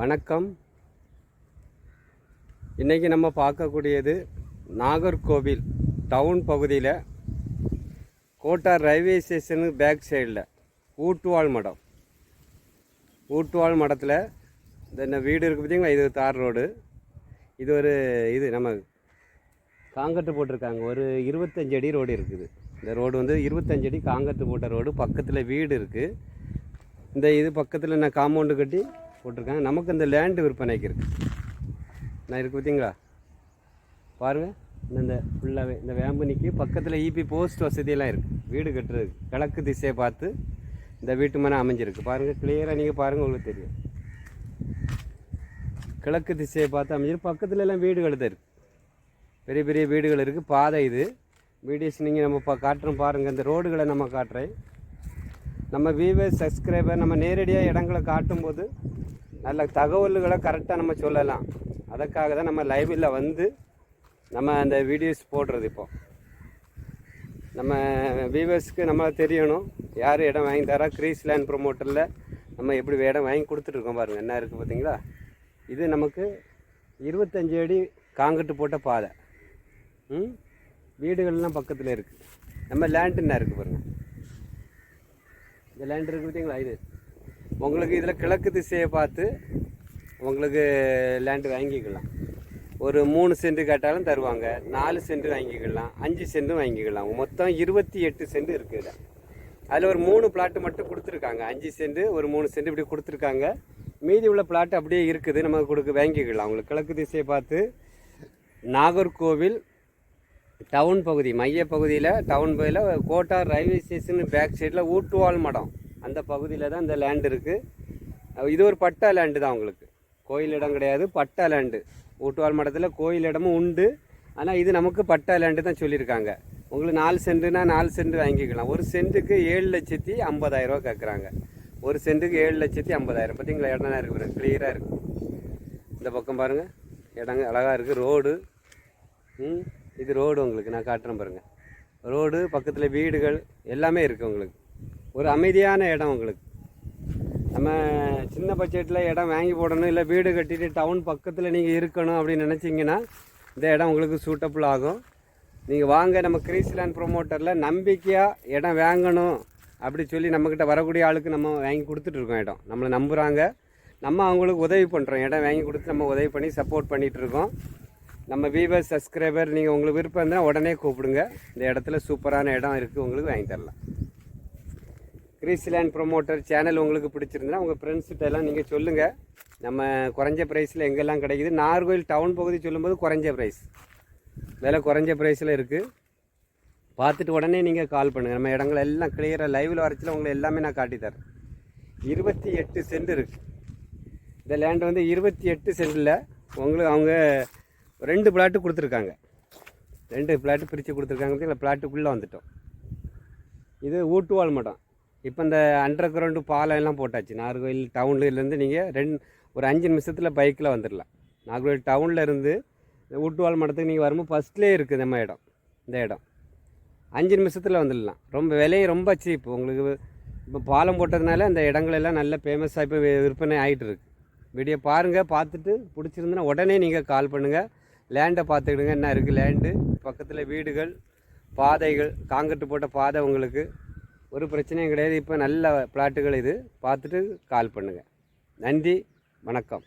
வணக்கம். இன்றைக்கி நம்ம பார்க்கக்கூடியது நாகர்கோவில் டவுன் பகுதியில் கோட்டார் ரயில்வே ஸ்டேஷனு பேக் சைடில் ஊட்டுவாள் மடம். ஊட்டுவாள் மடத்தில் இந்த என்ன வீடு இருக்குது பார்த்தீங்களா இது தார் ரோடு. இது ஒரு இது நம்ம காங்கட்டு போட்டிருக்காங்க. ஒரு இருபத்தஞ்சு அடி ரோடு இருக்குது. இந்த ரோடு வந்து இருபத்தஞ்சு அடி காங்கட்டு போட்ட ரோடு. பக்கத்தில் வீடு இருக்குது இந்த இது பக்கத்தில் நான் காம்பவுண்டு கட்டி போட்டிருக்காங்க. நமக்கு இந்த லேண்டு விற்பனைக்கு இருக்குது நான் இருக்கு பார்த்தீங்களா? பாருங்கள் இந்த இந்த ஃபுல்லாகவே இந்த வேம்பனிக்கு பக்கத்தில் இபி போஸ்ட் வசதியெல்லாம் இருக்குது வீடு கட்டுறதுக்கு. கிழக்கு திசையை பார்த்து இந்த வீட்டு மனை அமைஞ்சிருக்கு. பாருங்கள் கிளியராக நீங்கள் பாருங்கள் உங்களுக்கு தெரியும். கிழக்கு திசையை பார்த்து அமைஞ்சிருக்கு. பக்கத்துல எல்லாம் வீடுகள் தான் இருக்குது பெரிய பெரிய வீடுகள் இருக்குது பாதை இது. வீடியோஸ் நீங்கள் நம்ம இப்போ காட்டுறோம் பாருங்கள் இந்த ரோடுகளை நம்ம காட்டுறேன். நம்ம வியூவர்ஸ் சப்ஸ்கிரைபர் நம்ம நேரடியாக இடங்களை காட்டும்போது நல்ல தகவல்களை கரெக்டாக நம்ம சொல்லலாம். அதற்காக தான் நம்ம லைவில் வந்து நம்ம அந்த வீடியோஸ் போடுறது இப்போ. நம்ம வியூவர்ஸ்க்கு நம்ம தெரியணும் யார் இடம் வாங்கி தரா? கிரீஸ் லேண்ட் ப்ரொமோட்டரில் நம்ம எப்படி இடம் வாங்கி கொடுத்துட்ருக்கோம் பாருங்கள் என்ன இருக்குது பார்த்தீங்களா? இது நமக்கு இருபத்தஞ்சு அடி காங்கிரட்டு போட்ட பாதை. ம்? வீடுகள்லாம் பக்கத்தில் இருக்குது நம்ம லேண்ட் என்ன இருக்குது பாருங்கள் இந்த லேண்ட் இருக்குது பார்த்தீங்களா? இது. உங்களுக்கு இதில் கிழக்கு திசையை பார்த்து உங்களுக்கு லேண்டு வாங்கிக்கலாம். ஒரு மூணு சென்ட் கேட்டாலும் தருவாங்க நாலு சென்ட் வாங்கிக்கலாம் அஞ்சு சென்ட்டும் வாங்கிக்கலாம். மொத்தம் இருபத்தி எட்டு சென்ட் இருக்குது இதில் அதில் ஒரு மூணு பிளாட்டு மட்டும் கொடுத்துருக்காங்க. அஞ்சு சென்ட் ஒரு மூணு சென்ட் இப்படி கொடுத்துருக்காங்க. மீதி உள்ள பிளாட் அப்படியே இருக்குது. நம்ம கொடுக்க வாங்கிக்கலாம். உங்களுக்கு கிழக்கு திசையை பார்த்து நாகர்கோவில் டவுன் பகுதி மைய பகுதியில் டவுன் பகுதியில் கோட்டார் ரயில்வே ஸ்டேஷன் பேக் சைடில் ஊட்டுவால் மடம். அந்த பகுதியில் தான் இந்த லேண்ட் இருக்குது இது ஒரு பட்டா லேண்டு தான் உங்களுக்கு. கோயில் இடம் கிடையாது பட்டா லேண்டு ஊட்டுவாள் மடத்தில் கோயில் இடமும் உண்டு. ஆனால் இது நமக்கு பட்டா லேண்டு தான் சொல்லியிருக்காங்க. உங்களுக்கு நாலு சென்ட்டுனா நாலு சென்ட் வாங்கிக்கலாம். ஒரு சென்ட்டுக்கு ஏழு லட்சத்தி ஐம்பதாயிரரூவா கேட்குறாங்க ஒரு சென்ட்டுக்கு ஏழு லட்சத்தி ஐம்பதாயிரம். பார்த்தீங்களா இடம் தான் இருக்குது கிளியராக இருக்கும் இந்த பக்கம் பாருங்கள் இடங்க அழகாக இருக்குது ரோடு ம் இது ரோடு உங்களுக்கு. நான் காட்டுறேன் பாருங்கள் ரோடு பக்கத்தில் வீடுகள் எல்லாமே இருக்குது உங்களுக்கு. ஒரு அமைதியான இடம் உங்களுக்கு. நம்ம சின்ன பட்ஜெட்டில் இடம் வாங்கி போடணும் இல்லை வீடு கட்டிட்டு டவுன் பக்கத்தில் நீங்கள் இருக்கணும் அப்படின்னு நினச்சிங்கன்னா இந்த இடம் உங்களுக்கு சூட்டபுள் ஆகும். நீங்கள் வாங்க நம்ம கிரீஸ்லேண்ட் ப்ரொமோட்டரில் நம்பிக்கையாக இடம் வாங்கணும் அப்படி சொல்லி நம்மக்கிட்ட வரக்கூடிய ஆளுக்கு நம்ம வாங்கி கொடுத்துட்ருக்கோம் இடம். நம்மளை நம்புகிறாங்க நம்ம அவங்களுக்கு உதவி பண்ணுறோம் இடம் வாங்கி கொடுத்து நம்ம உதவி பண்ணி சப்போர்ட் பண்ணிகிட்ருக்கோம் நம்ம வீவர் சப்ஸ்கிரைபர் நீங்கள் உங்களுக்கு விருப்பம் இருந்தால் உடனே கூப்பிடுங்க. இந்த இடத்துல சூப்பரான இடம் இருக்குது உங்களுக்கு வாங்கி தரலாம். கிரீஸ்லேண்ட் ப்ரொமோட்டர் சேனல் உங்களுக்கு பிடிச்சிருந்தா உங்கள் ஃப்ரெண்ட்ஸ்கிட்ட எல்லாம் நீங்கள் சொல்லுங்கள் நம்ம குறைஞ்ச ப்ரைஸில் எங்கெல்லாம் கிடைக்குது? நார்கோயில் டவுன் பகுதி சொல்லும்போது குறைஞ்ச ப்ரைஸ் விலை குறைஞ்ச ப்ரைஸில் இருக்குது பார்த்துட்டு உடனே நீங்கள் கால் பண்ணுங்கள் நம்ம இடங்கள் எல்லாம் கிளியராக லைவில் வரச்சில் உங்களை எல்லாமே நான் காட்டித்தரேன் இருபத்தி எட்டு சென்ட் இருக்குது இந்த லேண்டு வந்து இருபத்தி எட்டு சென்டில் உங்களுக்கு அவங்க ரெண்டு பிளாட்டு கொடுத்துருக்காங்க. ரெண்டு பிளாட்டு பிரித்து கொடுத்துருக்காங்க. இல்லை பிளாட்டுக்குள்ளே வந்துட்டோம். இது ஊட்டுவாள் மடம். இப்போ இந்த அண்டர் கிரவுண்டு பாலம் எல்லாம் போட்டாச்சு. நாகர்கோவில் டவுன்லேருந்து நீங்கள் ரெண்டு ஒரு அஞ்சு நிமிஷத்தில் பைக்கில் வந்துடலாம் நாகர்கோவில் டவுனில் இருந்து ஊட்டுவாள் மடத்துக்கு நீங்கள் வரும்போது ஃபஸ்ட்லேயே இருக்குது நம்ம இடம். இந்த இடம். அஞ்சு நிமிஷத்தில் வந்துடலாம் ரொம்ப விலையும் ரொம்ப சீப் உங்களுக்கு இப்போ பாலம் போட்டதுனால அந்த இடங்களெல்லாம் நல்ல ஃபேமஸாக இப்போ விற்பனை ஆகிட்டு இருக்கு. வீடியோ பாருங்கள் பார்த்துட்டு பிடிச்சிருந்துன்னா உடனே நீங்கள் கால் பண்ணுங்கள் லேண்டை பார்த்துக்கிடுங்க. என்ன இருக்குது லேண்டு பக்கத்தில் வீடுகள் பாதைகள் காங்கிரட்டு போட்ட பாதை உங்களுக்கு ஒரு பிரச்சனையும் கிடையாது. இப்போ நல்ல பிளாட்டுகள் இது. பார்த்துட்டு கால் பண்ணுங்கள் நன்றி. வணக்கம்.